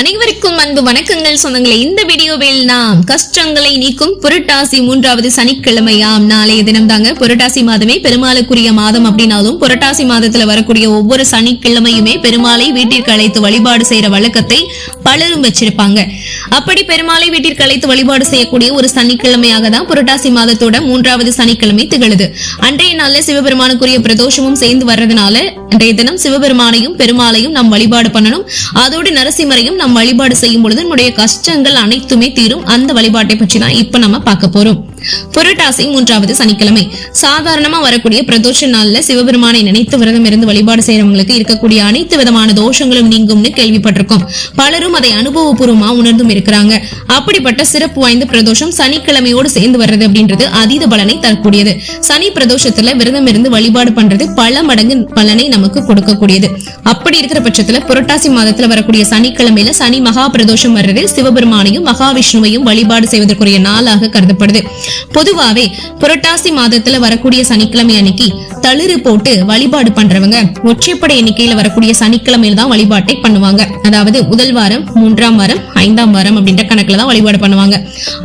அனைவருக்கும் அன்பு வணக்கங்கள். சொந்தங்களை இந்த வீடியோவில் நாம் கஷ்டங்களை நீக்கும் புரட்டாசி மூன்றாவது சனிக்கிழமையாம் நாளைய தினம் தாங்க புரட்டாசி மாதமே பெருமாளுக்குரிய மாதம் அப்படின்னாலும் புரட்டாசி மாதத்துல வரக்கூடிய ஒவ்வொரு சனிக்கிழமையுமே பெருமாளை வீட்டிற்கு அழைத்து வழிபாடு செய்யற வழக்கத்தை பலரும் வச்சிருப்பாங்க. அப்படி பெருமாளை வீட்டிற்கு அழைத்து வழிபாடு செய்யக்கூடிய ஒரு சனிக்கிழமையாக தான் புரட்டாசி மாதத்தோட மூன்றாவது சனிக்கிழமை திகழுது. அன்றைய நாள்ல சிவபெருமானுக்குரிய பிரதோஷமும் சேர்ந்து வர்றதுனால அன்றைய தினம் சிவபெருமானையும் பெருமாளையும் நாம் வழிபாடு பண்ணணும். அதோடு நரசிம்மரையும் நம்ம வழிபாடு செய்யும் பொழுது நம்முடைய கஷ்டங்கள் அனைத்துமே தீரும். அந்த வழிபாட்டை பற்றி தான் இப்ப நம்ம பார்க்க போறோம். புரட்டாசி மூன்றாவது சனிக்கிழமை. சாதாரணமா வரக்கூடிய பிரதோஷ நாள்ல சிவபெருமானை நினைத்து விரதம் இருந்து வழிபாடு செய்யறவங்களுக்கு இருக்கக்கூடிய அனைத்து விதமான தோஷங்களும் நீங்கும்னு கேள்விப்பட்டிருக்கோம். பலரும் அதை அனுபவபூர்வமா உணர்ந்தும் இருக்கிறாங்க. அப்படிப்பட்ட சிறப்பு வாய்ந்த பிரதோஷம் சனிக்கிழமையோடு சேர்ந்து வர்றது அப்படின்றது அதீத பலனை தரக்கூடியது. சனி பிரதோஷத்துல விரதம் இருந்து வழிபாடு பண்றது பல மடங்கு பலனை நமக்கு கொடுக்கக்கூடியது. அப்படி இருக்கிற பட்சத்துல புரட்டாசி மாதத்துல வரக்கூடிய சனிக்கிழமையில சனி மகா பிரதோஷம் வர்றது சிவபெருமானையும் மகாவிஷ்ணுவையும் வழிபாடு செய்வதற்குரிய நாளாக கருதப்படுது. பொதுவாவே புரட்டாசி மாதத்துல வரக்கூடிய சனிக்கிழமை அன்னைக்கு தளிரு போட்டு வழிபாடு பண்றவங்க ஒற்றைப்படை எண்ணிக்கையில வரக்கூடிய சனிக்கிழமையில தான் வழிபாட்டை பண்ணுவாங்க. அதாவது முதல் வாரம் மூன்றாம் வாரம் ஐந்தாம் வாரம் அப்படின்ற கணக்குல தான் வழிபாடு பண்ணுவாங்க.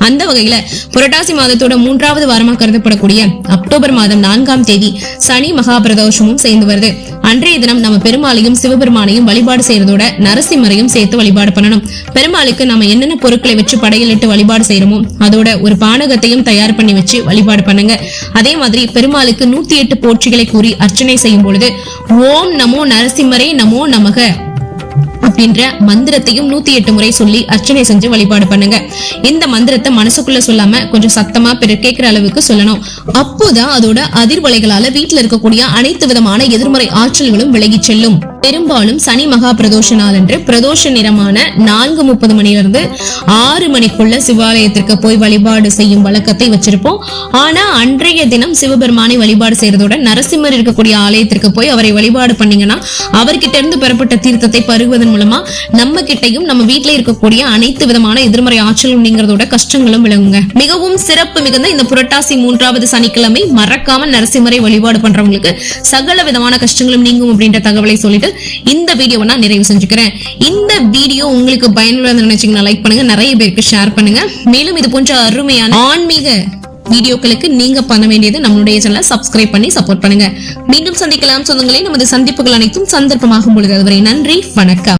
அந்த வகையில புரட்டாசி மாதத்தோட மூன்றாவது வாரமா கருதப்படக்கூடிய அக்டோபர் மாதம் நான்காம் தேதி சனி மகா பிரதோஷமும் சேர்ந்து வருது. அன்றைய தினம் நம்ம பெருமாளையும் சிவபெருமானையும் வழிபாடு செய்யறதோட நரசிம்மரையும் சேர்த்து வழிபாடு பண்ணணும். பெருமாளுக்கு நம்ம என்னென்ன பொருட்களை வச்சு படையலிட்டு வழிபாடு செய்யறோமோ அதோட ஒரு பானகத்தையும் தயார் பண்ணி வச்சு வழிபாடு பண்ணுங்க. அதே மாதிரி பெருமாளுக்கு நூத்தி எட்டு போற்றிகளை கூறி அர்ச்சனை செய்யும் பொழுது ஓம் நமோ நரசிம்மரே நமோ நமக. அப்படின்ற மந்திரத்தையும் நூத்தி எட்டு முறை சொல்லி அர்ச்சனை செஞ்சு வழிபாடு பண்ணுங்க. இந்த மந்திரத்தை மனசுக்குள்ள சொல்லாம கொஞ்சம் சத்தமா பிறர் கேட்கிற அளவுக்கு சொல்லணும். அப்போதான் அதோட அதிர்வலைகளால வீட்டுல இருக்கக்கூடிய அனைத்து விதமான எதிர்மறை ஆற்றல்களும் விலகி செல்லும். பெரும்பாலும் சனி மகா பிரதோஷ நாள் என்று பிரதோஷ நிறமான நான்கு முப்பது மணிலிருந்து ஆறு மணிக்குள்ள சிவாலயத்திற்கு போய் வழிபாடு செய்யும் வழக்கத்தை வச்சிருப்போம். ஆனா அன்றைய தினம் சிவபெருமானை வழிபாடு செய்யறதோட நரசிம்மர் இருக்கக்கூடிய ஆலயத்திற்கு போய் அவரை வழிபாடு பண்ணீங்கன்னா அவர்கிட்ட இருந்து பெறப்பட்ட தீர்த்தத்தை பருகுவதன் மூலம் மூலமா நம்ம கிட்டையும் நம்ம வீட்டுல இருக்கக்கூடிய அனைத்து விதமான எதிர்மறை ஆற்றலும் நீங்கிறதோட கஷ்டங்களும் விளங்குங்க. மிகவும் சிறப்பு மிகுந்த இந்த புரட்டாசி மூன்றாவது சனிக்கிழமை மறக்காம நரசிம்மரை வழிபாடு பண்றவங்களுக்கு சகல விதமான கஷ்டங்களும் நீங்கும் அப்படின்ற தகவலை சொல்லிட்டு இந்த வீடியோவை நான் நிறைவு செஞ்சுக்கிறேன். இந்த வீடியோ உங்களுக்கு பயனுள்ள நினைச்சீங்கன்னா லைக் பண்ணுங்க நிறைய பேருக்கு ஷேர் பண்ணுங்க. மேலும் இது போன்ற அருமையான ஆன்மீக வீடியோக்களுக்கு நீங்க பண்ண வேண்டியது நம்மளுடைய சேனலை சப்ஸ்கிரைப் பண்ணி சப்போர்ட் பண்ணுங்க. மீண்டும் சந்திக்கலாம். சொந்தங்களே நமது சந்திப்புகள் அனைத்தும் சந்தர்ப்பமாகும் பொழுது அதுவரை நன்றி வணக்கம்.